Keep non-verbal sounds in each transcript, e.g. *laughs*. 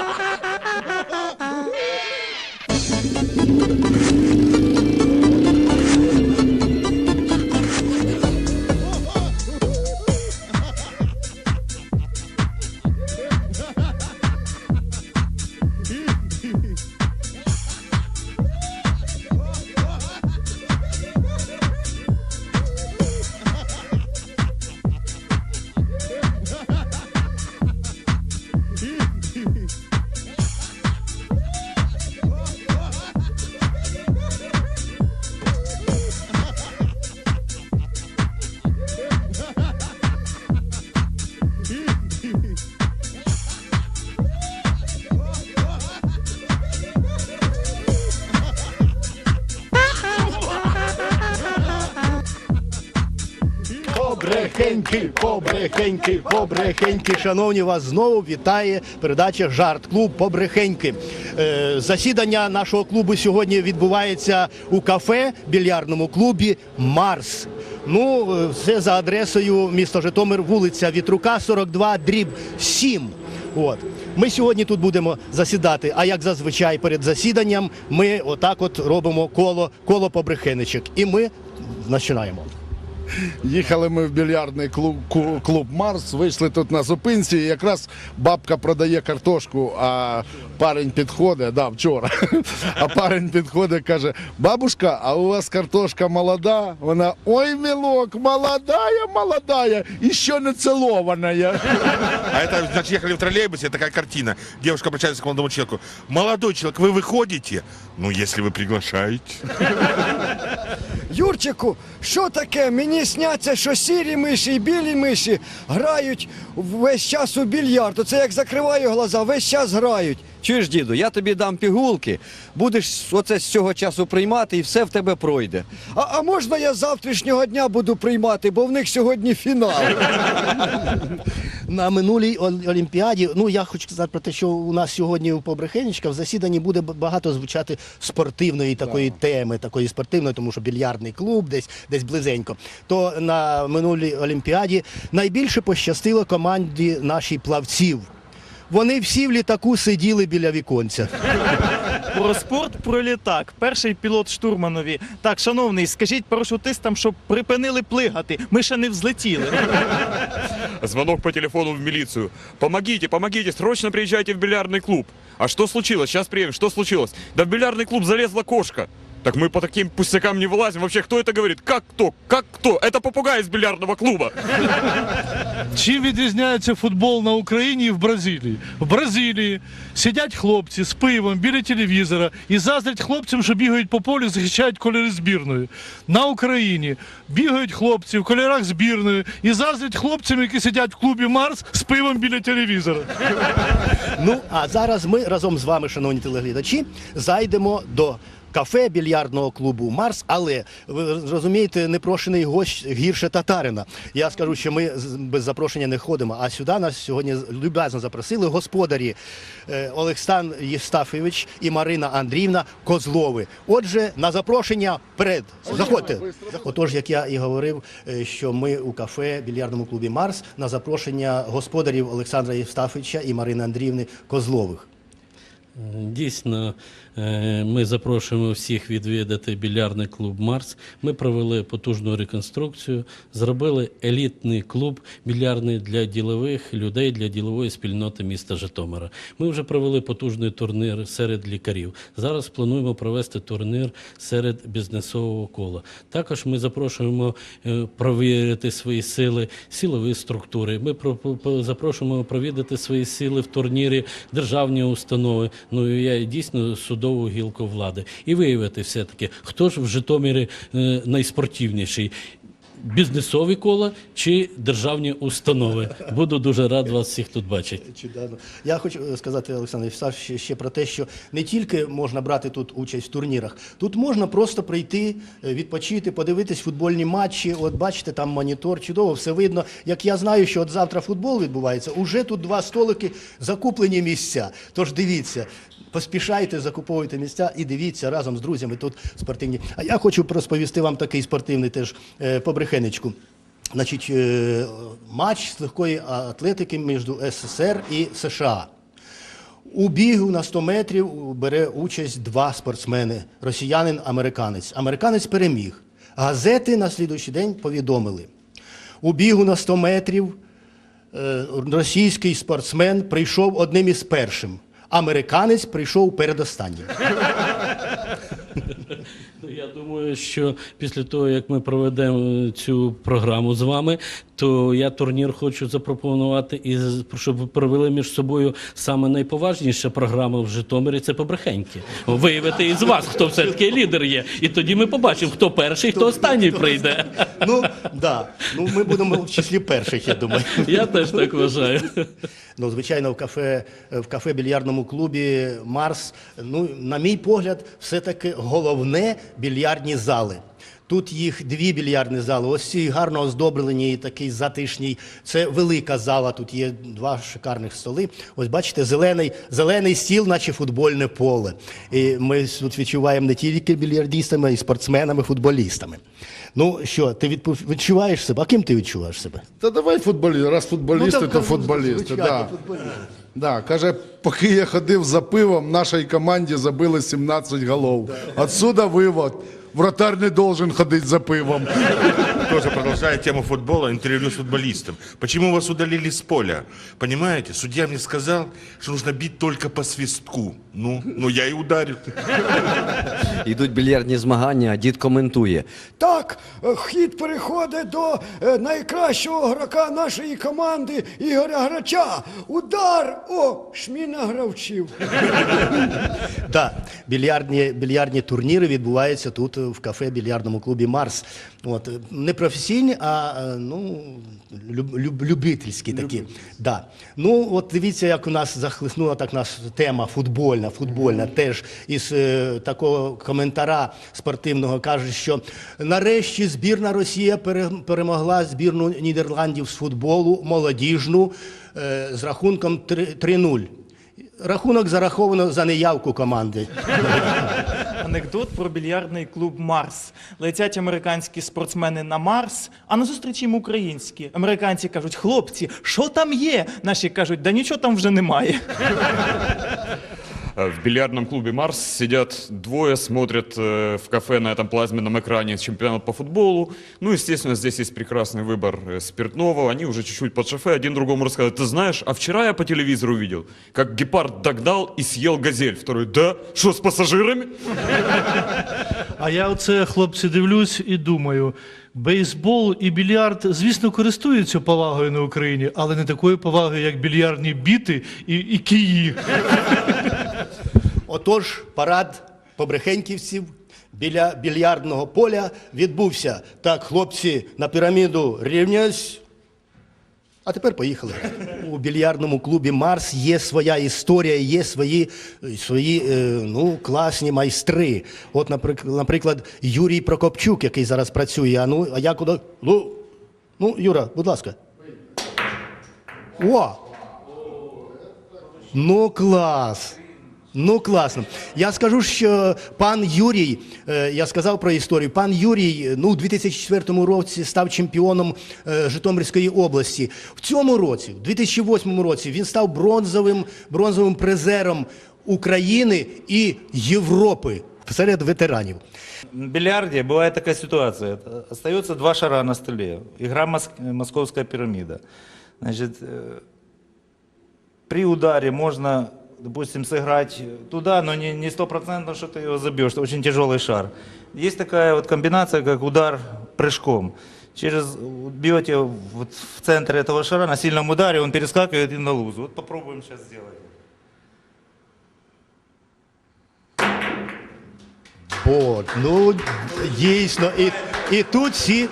Ha ha ha! Побрехеньки, побрехеньки, побрехеньки. Шановні, вас знову вітає передача Жарт Клуб Побрехеньки. Е, засідання нашого клубу сьогодні відбувається у кафе більярдному клубі Марс. Ну, е, все за адресою місто Житомир, вулиця Вітрука, 42, дріб 7. От. Ми сьогодні тут будемо засідати, а як зазвичай перед засіданням ми отак от робимо коло, коло побрехеничок. І ми починаємо. Їхали ми в більярдний клуб, ку- клуб Марс, вийшли тут на зупинці, і якраз бабка продає картошку, а парень підходить, да, вчора. А парень підходить, каже: бабушка, а у вас картошка молода? Вона ой, мілок, молодая, молодая, і ще не целована. А это, значит, ехали в троллейбусе, такая картина. Девушка обращается к молодому человеку. Молодой человек, вы выходите? Ну, если вы приглашаете. Юрчику, що таке? Мені сняться, що сірі миші і білі миші грають весь час у більярд. Це як закриваю глаза, весь час грають. Чуєш, діду, я тобі дам пігулки, будеш оце з цього часу приймати і все в тебе пройде. А, а можна я з завтрашнього дня буду приймати, бо в них сьогодні фінал. *laughs* На минулій Олімпіаді, ну я хочу сказати про те, що у нас сьогодні у Побрехенічка в засіданні буде багато звучати спортивної такої теми, такої спортивної, тому що більярдний клуб десь десь близенько. То на минулій Олімпіаді найбільше пощастило команді нашій плавців. Вони всі в літаку сиділи біля віконця. Про спорт, про літак. Перший пілот штурманові. Так, шановний, скажіть парашутистам, щоб припинили плигати. Ми ще не взлетіли. Звонок по телефону в милицию. Помогите, помогите, срочно приезжайте в бильярдный клуб. А что случилось? Сейчас приедем. Что случилось? Да в бильярдный клуб залезла кошка. Так мы по таким пустякам не вылазим. Вообще, кто это говорит? Как кто? Как кто? Это попугай из бильярдного клуба. Чим відрізняється футбол на Україні і в Бразилії? В Бразилії сидять хлопці з пивом біля телевізора і заздрять хлопцям, що бігають по полю, захищають кольори збірної. На Україні бігають хлопці в кольорах збірної і заздрять хлопцям, які сидять в клубі Марс з пивом біля телевізора. Ну а зараз ми разом з вами, шановні телеглядачі, зайдемо до. Кафе більярдного клубу Марс, але ви розумієте, непрошений гость гірше татарина. Я скажу, що ми без запрошення не ходимо. А сюди нас сьогодні люб'язно запросили господарі е, Олександр Євстафович і Марина Андріївна Козлови. Отже, на запрошення перед заходьте. Отож, як я і говорив, е, що ми у кафе більярдному клубі Марс на запрошення господарів Олександра Євстафовича і Марини Андріївни Козлових. Дійсно, ми запрошуємо всіх відвідати більярдний клуб Марс. Ми провели потужну реконструкцію, зробили елітний клуб більярдний для ділових людей, для ділової спільноти міста Житомира. Ми вже провели потужний турнір серед лікарів. Зараз плануємо провести турнір серед бізнесового кола. Також ми запрошуємо е, провірити свої сили силові структури. Ми про- про- запрошуємо провідати свої сили в турнірі державні установи. Ну я дійсно судову гілку влади і виявити все таки, хто ж в Житомирі е, найспортивніший. Бізнесові кола чи державні установи. Буду дуже рад вас всіх тут бачити. Чудово. Я хочу е, сказати, Олександр Євстав, ще, ще про те, що не тільки можна брати тут участь в турнірах, тут можна просто прийти, е, відпочити, подивитись футбольні матчі. От бачите, там монітор, чудово, все видно. Як я знаю, що от завтра футбол відбувається, уже тут два столики закуплені місця. Тож дивіться. Поспішайте, закуповуйте місця і дивіться разом з друзями тут спортивні. А я хочу розповісти вам такий спортивний теж е, побрехенечку. Значить, е, матч з легкої атлетики між СССР і США. У бігу на 100 метрів бере участь два спортсмени росіянин, американець. Американець переміг. Газети на слідуючий день повідомили. У бігу на 100 метрів е, російський спортсмен прийшов одним із першим. Американець прийшов передостаннім. Ну, Я думаю, що після того, як ми проведемо цю програму з вами, то я турнір хочу запропонувати і щоб ви провели між собою саме найповажніша програма в Житомирі це побрехеньки. Виявити із вас, хто все-таки лідер є. І тоді ми побачимо, хто перший, хто останній прийде. Ну, да. ну, ми будемо в числі перших, я думаю. Я теж так вважаю. Ну, звичайно, в кафе, в кафе більярдному клубі Марс, ну, на мій погляд, все-таки головне більярдні зали. Тут їх дві більярдні зали. Ось ці гарно оздоблені, такий затишній. Це велика зала. Тут є два шикарних столи. Ось бачите, зелений, зелений стіл, наче футбольне поле. І ми тут відчуваємо не тільки більярдістами, а й спортсменами, футболістами. Ну що, ти відчуваєш себе? А ким ти відчуваєш себе? Та давай футболісти, раз футболісти, Ну, так, то футболісти. Да. футболісти. Да, каже, поки я ходив за пивом, нашій команді забили 17 голов. Отсюда вивод. Вратарь не должен ходити за пивом. Тоже продолжая тему футбола, интервью с футболистом. Почему вас удалили с поля? Понимаете, судья мне сказал, что нужно бить только по свистку. Ну, ну я и ударил. Йдуть більярдні змагання, а дід коментує. Так, е, хід переходить до е, найкращого гравця нашої команди Ігоря Грача. Удар! О, шміна гравчів. Так, *laughs* більярдні, більярдні турніри відбуваються тут в кафе більярдному клубі Марс. От, не професійні, а е, ну, люб, люб, любительські такі. Да. Ну, от дивіться, як у нас захлиснула так нас тема футбольна, футбольна. Теж із е, такого коментара спортивного каже, що нарешті збірна Росія пере- перемогла збірну Нідерландів з футболу молодіжну е, з рахунком 3 3-0. Рахунок зараховано за неявку команди. *laughs* Анекдот про більярдний клуб Марс. Летять американські спортсмени на Марс, а на зустрічі їм українські. Американці кажуть, хлопці, що там є? Наші кажуть, да нічого там вже немає. Э, В бильярдном клубе «Марс» сидят двое, смотрят э, в кафе на этом плазменном экране чемпионат по футболу. Ну, естественно, здесь есть прекрасный выбор э, спиртного. Они уже чуть-чуть под шофе, один другому рассказывает. Ты знаешь, а вчера я по телевизору видел, как гепард догнал и съел газель. Второй, да? Что, с пассажирами? А я оце, хлопці, дивлюсь і думаю. Бейсбол і більярд, звісно, користуються повагою на Україні, але не такою повагою, як більярдні біти і, і киї. Отож, парад побрехеньківців біля більярдного поля відбувся. Так, хлопці на піраміду рівнясь. А тепер поїхали. У більярдному клубі Марс є своя історія, є свої, свої е, ну, класні майстри. От, наприклад, Юрій Прокопчук, який зараз працює. А ну, а я куди? Ну, ну, Юра, будь ласка. О! Ну, клас! Ну, класно. Я скажу, що пан Юрій, е, я сказав про історію, пан Юрій е, ну, у 2004 році став чемпіоном е, Житомирської області. В цьому році, в 2008 році, він став бронзовим, бронзовим призером України і Європи серед ветеранів. В бильярде бывает такая ситуация. Это Остается два шара на столе. Игра мос- «Московская пирамида». Значит, э, при ударе можно, допустим, сыграть туда, но не не стопроцентно, что ты его забьешь. Это очень тяжелый шар. Есть такая вот комбинация, как удар прыжком. Через бьете вот в центр этого шара на сильном ударе, он перескакивает и на лузу. Вот попробуем сейчас сделать. От, ну дійсно, і, і тут всі,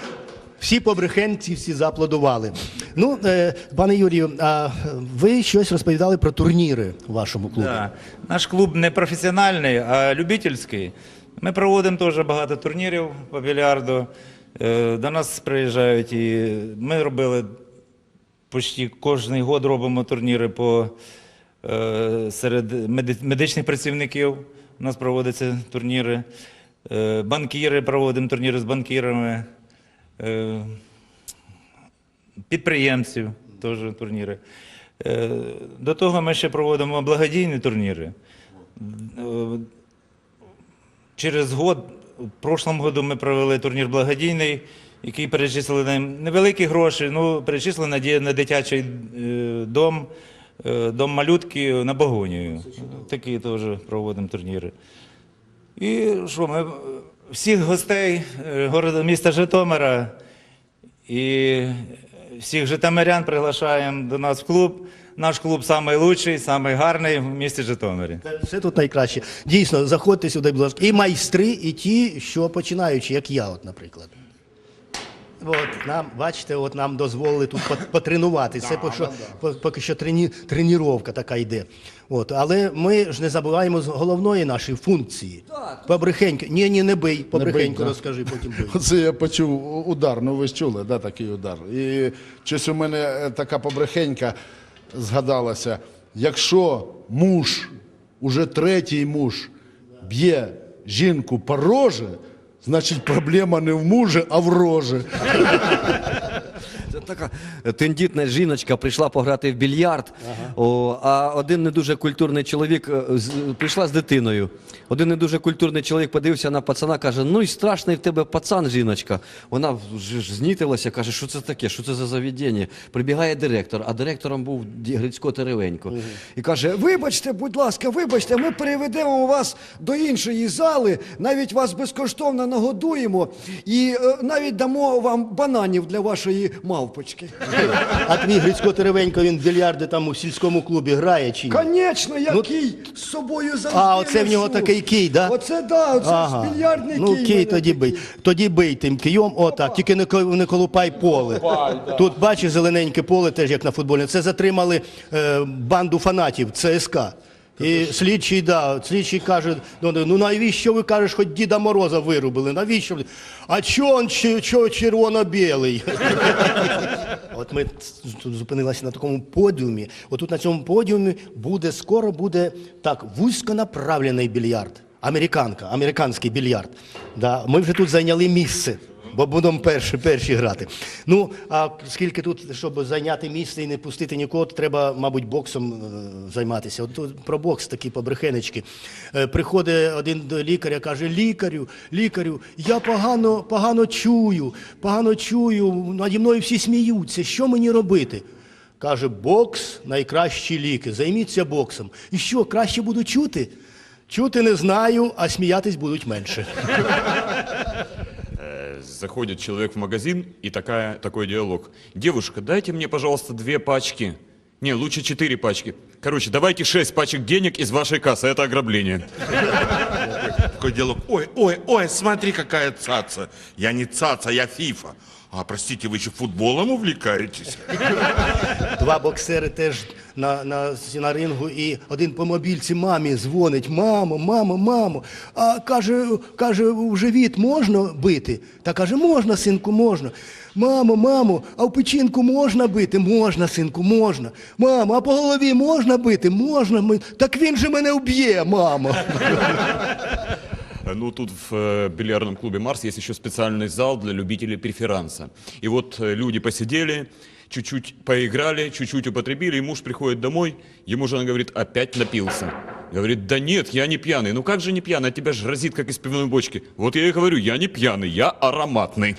всі побрехенці всі зааплодували. Ну, е, пане Юрію, а ви щось розповідали про турніри в вашому клубі? Да. Наш клуб не професіональний, а любительський. Ми проводимо теж багато турнірів по більярду. Е, До нас приїжджають і ми робили почти кожен год робимо турніри по, е, серед медичних працівників. У нас проводяться турніри. Банкіри проводимо турніри з банкірами. Е, Підприємців теж турніри. Е, До того ми ще проводимо благодійні турніри. Е, Через год, в прошлому году ми провели турнір благодійний, який перечислили нам невеликі гроші, ну, перечислили на, дитячий дом, дом малютки на Богонію. Такі теж проводимо турніри. І що, ми всіх гостей е, міста Житомира і всіх житомирян приглашаємо до нас в клуб. Наш клуб найкращий, найгарний в місті Житомирі. Все тут найкраще. Дійсно, заходьте сюди, будь ласка. І майстри, і ті, що починаючи, як я, от, наприклад. От нам, бачите, от нам дозволили тут пот- потренувати. Це поки що, по- поки що трені, треніровка така йде. От, але ми ж не забуваємо з головної нашої функції. Побрехенько. Ні, ні, не бий, побрехенько розкажи, потім *laughs* бий. Оце я почув удар, ну ви ж чули, да, такий удар. І щось у мене е, така побрехенька згадалася. Якщо муж, уже третій муж, б'є жінку по рожі, значить проблема не в мужі, а в рожі. Така тендітна жіночка прийшла пограти в більярд, о, а один не дуже культурний чоловік е, з- прийшла з дитиною. Один не дуже культурний чоловік подивився на пацана, каже: ну і страшний в тебе пацан, жіночка. Вона знітилася, каже, що це таке, що це за заведення. Прибігає директор, а директором був Грицько Теревенько. І каже: Вибачте, будь ласка, вибачте, ми переведемо вас до іншої зали, навіть вас безкоштовно нагодуємо і е, навіть дамо вам бананів для вашої мавпочки. А *laughs* твій Грицько Теревенько, він в більярди там у сільському клубі грає чи ні? Конечно, я Ну, кій з собою завжди А, оце в нього несу. такий кій, да? Оце да, оце ж більярдний ну, кій. в кій мене тоді бий. Тоді бий тим кийом, отак, тільки не, ко- не колупай поле. Тут бачиш зелененьке поле, теж як на футболі. Це затримали е, банду фанатів ЦСКА. І слідчий, да, слідчий каже, ну, ну навіщо ви кажеш, хоч Діда Мороза вирубили? Навіщо? А чо він чи- чо червоно-білий? *laughs* От ми тут зупинилися на такому подіумі. Отут на цьому подіумі буде скоро буде так вузьконаправлений більярд. Американка, американський більярд. Да, ми вже тут зайняли місце, бо будемо перші, перші грати. Ну, а скільки тут, щоб зайняти місце і не пустити нікого, то треба, мабуть, боксом е, займатися. От тут про бокс такі побрехенечки. Е, приходить один до лікаря, каже: лікарю, лікарю, я погано, погано чую, погано чую, наді мною всі сміються. Що мені робити? Каже, бокс найкращі ліки. Займіться боксом. І що, краще буду чути? Чути не знаю, а сміятись будуть менше. Заходит человек в магазин, и такая, такой диалог. Девушка, дайте мне, пожалуйста, две пачки. Не, лучше четыре пачки. Короче, давайте шесть пачек денег из вашей кассы. Это ограбление. Такой диалог. Ой, ой, ой, смотри, какая цаца. Я не цаца, я фифа. А, простите, вы еще футболом увлекаетесь? *laughs* Два боксери теж на, на, на рингу, і один по мобільці мамі дзвонить: мамо, мамо, мамо. А каже, каже, в живіт можна бити? Та каже, можна, синку, можна. Мамо, мамо, а в печінку можна бити? Можна, синку, можна. Мамо, а по голові можна бити? Можна. Ми- Так він же мене вб'є, мамо. *laughs* Ну, тут в э, бильярдном клубе «Марс» есть еще специальный зал для любителей преферанса. И вот э, люди посидели, чуть-чуть поиграли, чуть-чуть употребили, и муж приходит домой, ему жена говорит, опять напился. Говорит, да нет, я не пьяный. Ну как же не пьяный? От тебя же разит, как из пивной бочки. Вот я и говорю, я не пьяный, я ароматный.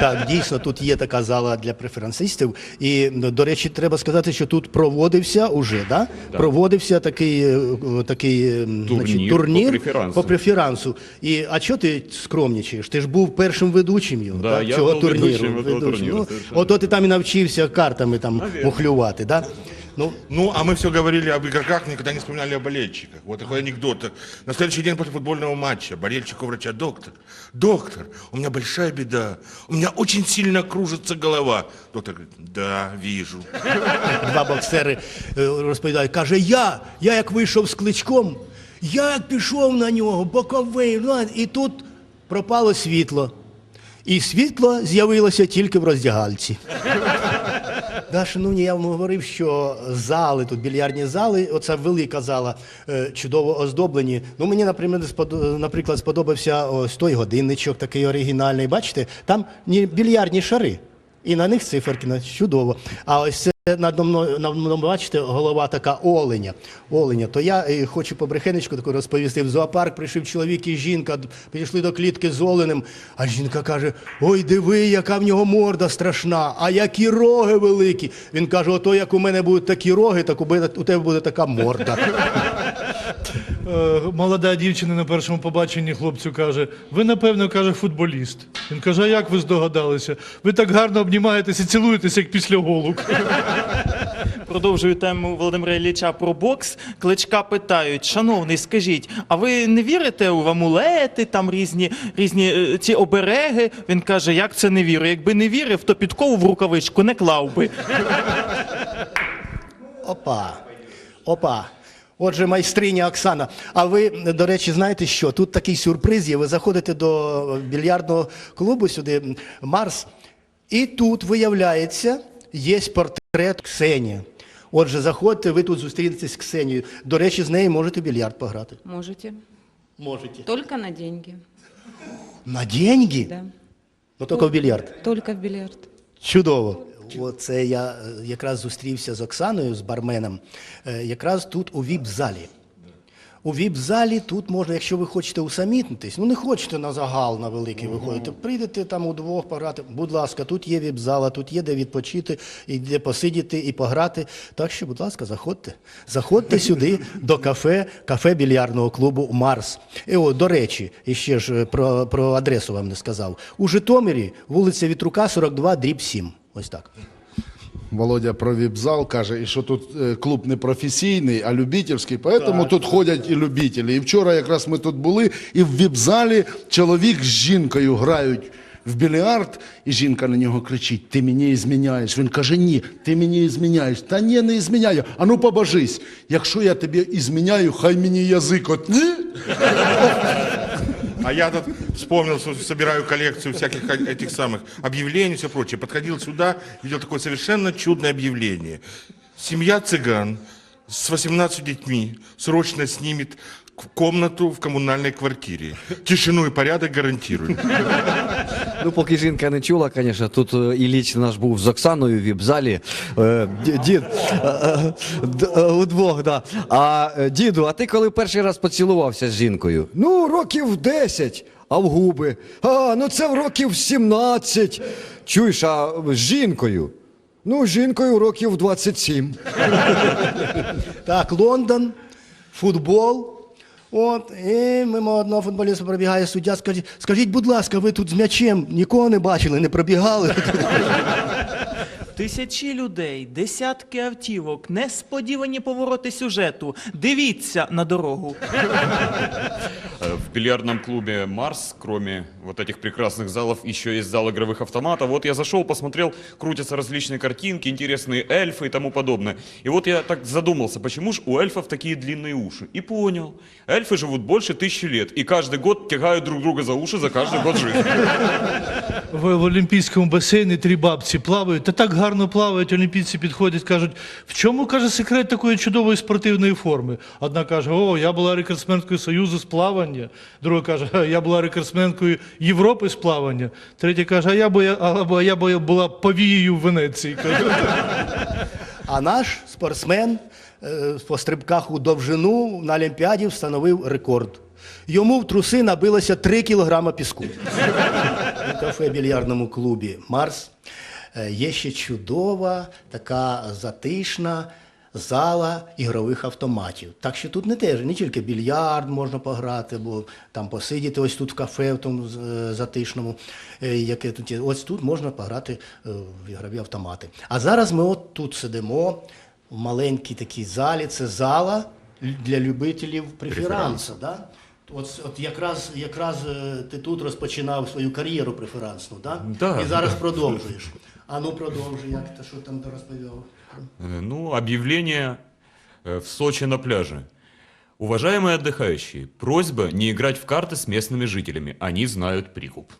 Так, дійсно, тут є така зала для преферансистів. І, ну, до речі, треба сказати, що тут проводився уже, да? проводився такий, е, е, такий е, м, Турнір значить, турнір по преферансу. по преферансу. І, а чого ти скромнічаєш? Ти ж був першим ведучим його, Да, так? я цього був турніру. ведучим этого турніру, Ну, совершенно. ото ти там і навчився картами там мухлювати, да? Ну, Ну, а мы все говорили об игроках, никогда не вспоминали о болельщиках. Вот такой анекдот. На следующий день после футбольного матча болельщик у врача, доктор, доктор, у меня большая беда, у меня очень сильно кружится голова. Доктор говорит, да, вижу. *laughs* Два боксери е, розповідають, каже, я, я як вийшов з кличком, я як пішов на нього, боковий, ну, і тут пропало світло. І світло з'явилося тільки в роздягальці. Да, шановні, я вам говорив, що зали, тут більярдні зали, оця велика зала, е, чудово оздоблені. Ну, мені, наприклад, сподобався ось той годинничок такий оригінальний. Бачите, там більярдні шари. І на них циферки, чудово. А ось на мною, бачите, голова така оленя. Оленя. То я е, хочу побрехенечку таку розповісти. В зоопарк прийшов чоловік і жінка, підійшли до клітки з оленем, а жінка каже: Ой, диви, яка в нього морда страшна, а які роги великі. Він каже: ото як у мене будуть такі роги, так у тебе буде така морда. Е, Молода дівчина на першому побаченні хлопцю каже: ви, напевно, каже, футболіст. Він каже, а як ви здогадалися? Ви так гарно обнімаєтеся і цілуєтеся, як після голок. *laughs* Продовжую тему Володимира Ілліча про бокс. Кличка питають: шановний, скажіть, а ви не вірите у амулети, там різні різні е, ці обереги? Він каже, як це не вірю? Якби не вірив, то підкову в рукавичку не клав би. Опа. Опа. Отже, майстриня Оксана. А ви, до речі, знаєте що? Тут такий сюрприз є. Ви заходите до більярдного клубу сюди, Марс, і тут, виявляється, є портрет Ксенії. Отже, заходьте, ви тут зустрінетесь з Ксенією. До речі, з нею можете більярд пограти. Можете. Можете. Только на деньги. На деньги? Да. Ну, тільки в більярд. Только в бильярд. Чудово. Оце я е, якраз зустрівся з Оксаною, з барменом, е, якраз тут у віп-залі. У віп-залі тут можна, якщо ви хочете усамітнитись, ну не хочете на загал на великий виходити, прийдете там удвох пограти. Будь ласка, тут є віп-зала, тут є де відпочити, і де посидіти і пограти. Так що, будь ласка, заходьте. Заходьте сюди до кафе, кафе більярдного клубу Марс. І о, до речі, і ще ж е, про, про адресу вам не сказав. У Житомирі вулиця Вітрука, 42, дріб 7. Ось так. Володя про віп-зал каже, і що тут е, клуб не професійний, а любительський, тому тут ходять і любителі. І вчора якраз ми тут були, і в віп-залі чоловік з жінкою грають в більярд, і жінка на нього кричить: Ти мені зміняєш. Він каже, ні, ти мені зміняєш. Та ні, не зміняю. А ну побожись. Якщо я тобі зміняю, хай мені язик отні. *laughs* А я тут вспомнил, что собираю коллекцию всяких этих самых объявлений и все прочее. Подходил сюда, видел такое совершенно чудное объявление. Семья цыган с 18 детьми срочно снимет комнату в коммунальной квартире. Тишину и порядок гарантируем. Ну, поки жінка не чула, звісно, тут е, Ілліч наш був з Оксаною в віп-залі. Е, ді- Дід, е, е, д- е, удвох, да. А е, діду, а ти коли перший раз поцілувався з жінкою? Ну, років 10, а в губи. А, ну це в років 17. Чуєш, а з жінкою? Ну, з жінкою років 27. Так, Лондон, футбол. От, і мимо одного футболіста пробігає суддя. Скажіть, скажіть, будь ласка, ви тут з м'ячем нікого не бачили, не пробігали? Тисячі людей, десятки автівок, несподівані повороти сюжету. Дивіться на дорогу. Э, В бильярдном клубе «Марс», кроме вот этих прекрасных залов, еще есть зал игровых автоматов. Вот я зашел, посмотрел, крутятся различные картинки, интересные эльфы и тому подобное. И вот я так задумался, почему же у эльфов такие длинные уши? И понял. Эльфы живут больше тысячи лет, и каждый год тягают друг друга за уши за каждый год жизни. В, в Олімпійському басейні три бабці плавають, та так гарно плавають, олімпійці підходять, кажуть, в чому, каже, секрет такої чудової спортивної форми? Одна каже, о, я була рекордсменкою Союзу з плавання. Друга каже, я була рекордсменкою Європи з плавання. Третя каже, а я, бо я, а, я бо була повією в Венеції. А наш спортсмен е, по стрибках у довжину на Олімпіаді встановив рекорд. Йому в труси набилося 3 кілограма піску. У кафе більярдному клубі Марс е, є ще чудова, така затишна зала ігрових автоматів. Так що тут не теж не тільки більярд можна пограти, бо там посидіти ось тут в кафе, в тому е, затишному, е, яке тут є. Ось тут можна пограти е, в ігрові автомати. А зараз ми от тут сидимо в маленькій такій залі. Це зала для любителів преферансу. Да? От, от якраз, якраз ти тут розпочинав свою кар'єру преферансну, да? Да, і зараз да. продовжуєш. А ну продовжуй, як ти що там? Э, Ну, объявление э, в Сочи на пляже. Уважаемые отдыхающие, просьба не играть в карты с местными жителями. Они знают прикуп.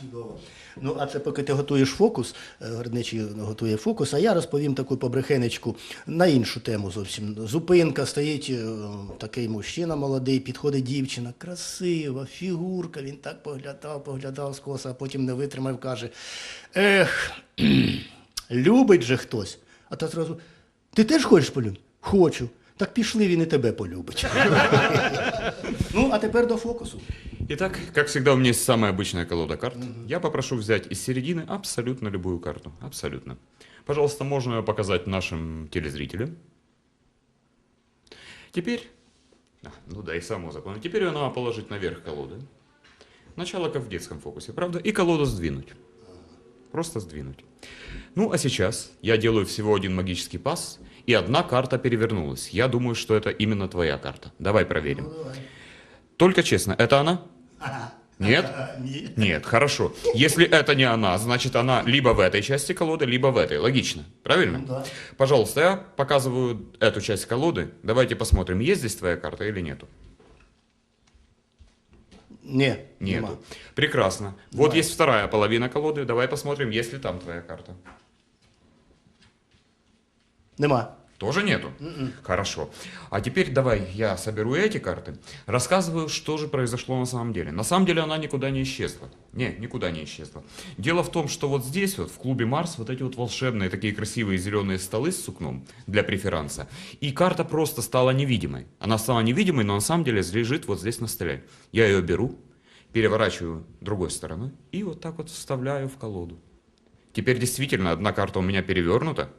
Чудово. Ну, а це поки ти готуєш фокус, е, Гордничий готує фокус, а я розповім таку побрехенечку на іншу тему зовсім. Зупинка, стоїть е, такий мужчина молодий, підходить дівчина, красива, фігурка, він так поглядав, поглядав скоса, а потім не витримав, каже: Ех, *clears throat* любить же хтось. А та зразу, ти теж хочеш полюбити? Хочу. Так пішли, він і тебе полюбить. *laughs* ну, а тепер до фокусу. Итак, как всегда, у меня есть самая обычная колода карт. Я попрошу взять из середины абсолютно любую карту. Абсолютно. Пожалуйста, можно ее показать нашим телезрителям. Теперь, а, ну да, и само запомнить. Теперь ее надо положить наверх колоды. Начало как в детском фокусе, правда? И колоду сдвинуть. Просто сдвинуть. Ну, а сейчас я делаю всего один магический пас, и одна карта перевернулась. Я думаю, что это именно твоя карта. Давай проверим. Только честно, это она? Нет? *laughs* Ні. Нет, хорошо. Если это не она, значит она либо в этой части колоды, либо в этой. Логично. Правильно? да. Пожалуйста, я показываю эту часть колоды. Давайте посмотрим, есть здесь твоя карта или нету. Ні, Нету. нема. Прекрасно. Вот есть вторая половина колоды. Давай посмотрим, есть ли там твоя карта. Нема. Тоже нету? Хорошо. А теперь давай я соберу эти карты, рассказываю, что же произошло на самом деле. На самом деле она никуда не исчезла. Не, никуда не исчезла. Дело в том, что вот здесь вот, в клубе Марс, вот эти вот волшебные такие красивые зеленые столы с сукном для преферанса. И карта просто стала невидимой. Она стала невидимой, но на самом деле лежит вот здесь на столе. Я ее беру, переворачиваю другой стороной и вот так вот вставляю в колоду. Теперь действительно одна карта у меня перевернута,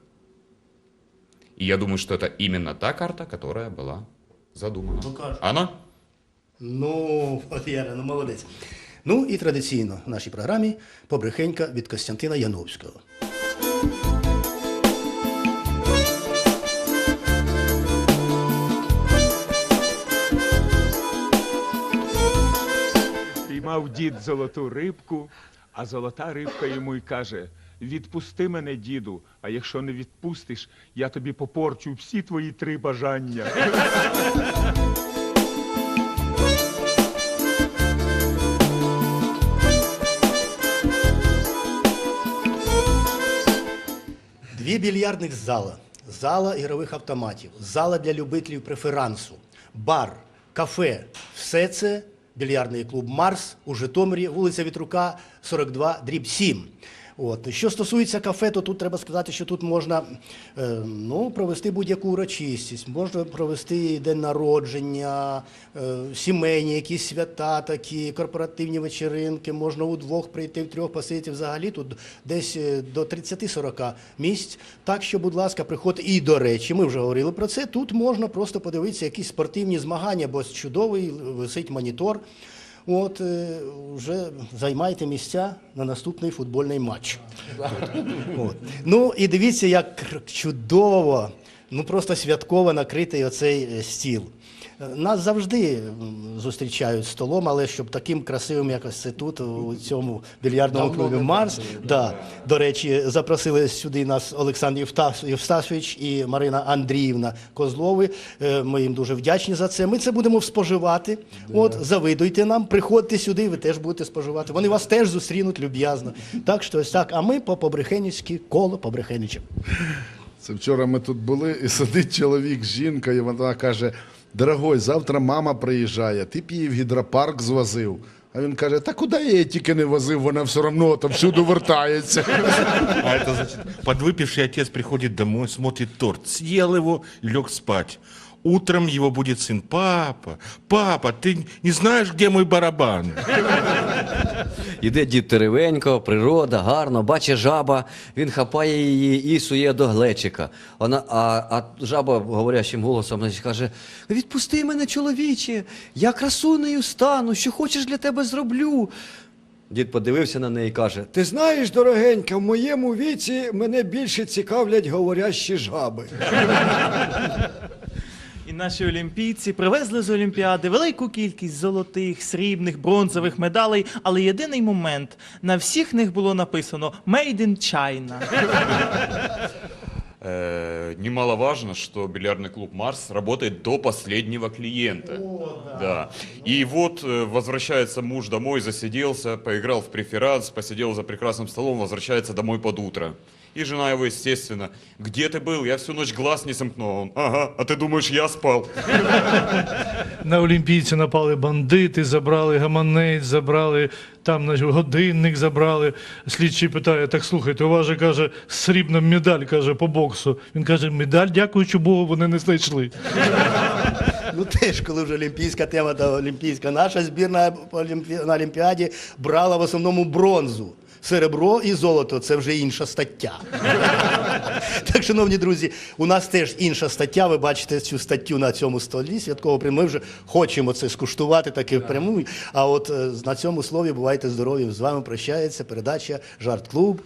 и я думаю, что это именно та карта, которая была задумана. Покажи. Она? Ну, от Яра, ну молодець. Ну і традиційно в нашій програмі побрехенька від Костянтина Яновського. Піймав дід золоту рибку, а золота рибка йому й каже: Відпусти мене, діду, а якщо не відпустиш, я тобі попорчу всі твої три бажання. Дві більярдних зала, зала ігрових автоматів, зала для любителів преферансу, бар, кафе. Все це більярдний клуб Марс у Житомирі, вулиця Вітрука, 42, дріб 7. От. Що стосується кафе, то тут треба сказати, що тут можна е, ну, провести будь-яку урочистість, можна провести день народження, е, сімейні якісь свята, такі корпоративні вечеринки, можна удвох прийти втрьох посидіти. Взагалі тут десь е, до 30-40 місць. Так що, будь ласка, приходьте. І до речі, ми вже говорили про це. Тут можна просто подивитися якісь спортивні змагання, бо чудовий висить монітор. От вже займайте місця на наступний футбольний матч. От. Ну і дивіться, як чудово, ну просто святково накритий оцей е, стіл. Нас завжди зустрічають столом, але щоб таким красивим, якось це тут, у цьому більярдному клубі Марс. Да. До речі, запросили сюди нас Олександр Євстасович і Марина Андріївна Козлови. Е, Ми їм дуже вдячні за це. Ми це будемо споживати. От, завидуйте нам, приходьте сюди, ви теж будете споживати. Вони вас теж зустрінуть люб'язно. Так що ось так. А ми по побрехенівськи коло побрехенічок. Це вчора ми тут були, і сидить чоловік з жінкою, і вона каже: Дорогой, завтра мама приїжджає, ти б її в гідропарк звозив. А він каже: Та куди я її тільки не возив, вона все одно там всюди вертається. А это значит, подвыпивший отец приходит домой, смотрит торт, съел его и лег спать. Утром его будет сын. Папа, папа, ты не знаешь, где мой барабан? Іде дід Теревенько, природа, гарно, бачить жаба, він хапає її і сує до глечика. Вона, а, а жаба говорящим голосом значить, каже: Відпусти мене, чоловіче, я красунею стану, що хочеш для тебе зроблю. Дід подивився на неї і каже: Ти знаєш, дорогенька, в моєму віці мене більше цікавлять говорящі жаби. І наші олімпійці привезли з Олімпіади велику кількість золотих, срібних, бронзових медалей, але єдиний момент на всіх них було написано «Made in China». э, немаловажно, что бильярдный клуб «Марс» работает до последнего клиента. да. И вот э, возвращается муж домой, засиделся, поиграл в преферанс, посидел за прекрасным столом, возвращается домой под утро. И жена его, естественно, где ты был? Я всю ночь глаз не сомкнул. Он, ага, а ты думаешь, я спал? На олімпійці напали бандити, забрали гаманець, забрали там значить, годинник, забрали. Слідчий питає: так слухайте, у вас же каже срібна медаль каже по боксу. Він каже, медаль, дякуючи Богу, вони не знайшли. Ну теж, коли вже олімпійська тема, то олімпійська. Наша збірна по Олімпі- на Олімпіаді брала в основному бронзу. Серебро і золото це вже інша стаття. так, шановні друзі, у нас теж інша стаття. Ви бачите цю статтю на цьому столі. Святково пряму. Ми вже хочемо це скуштувати таки впряму. А от е, на цьому слові бувайте здорові. З вами прощається передача Жарт Клуб.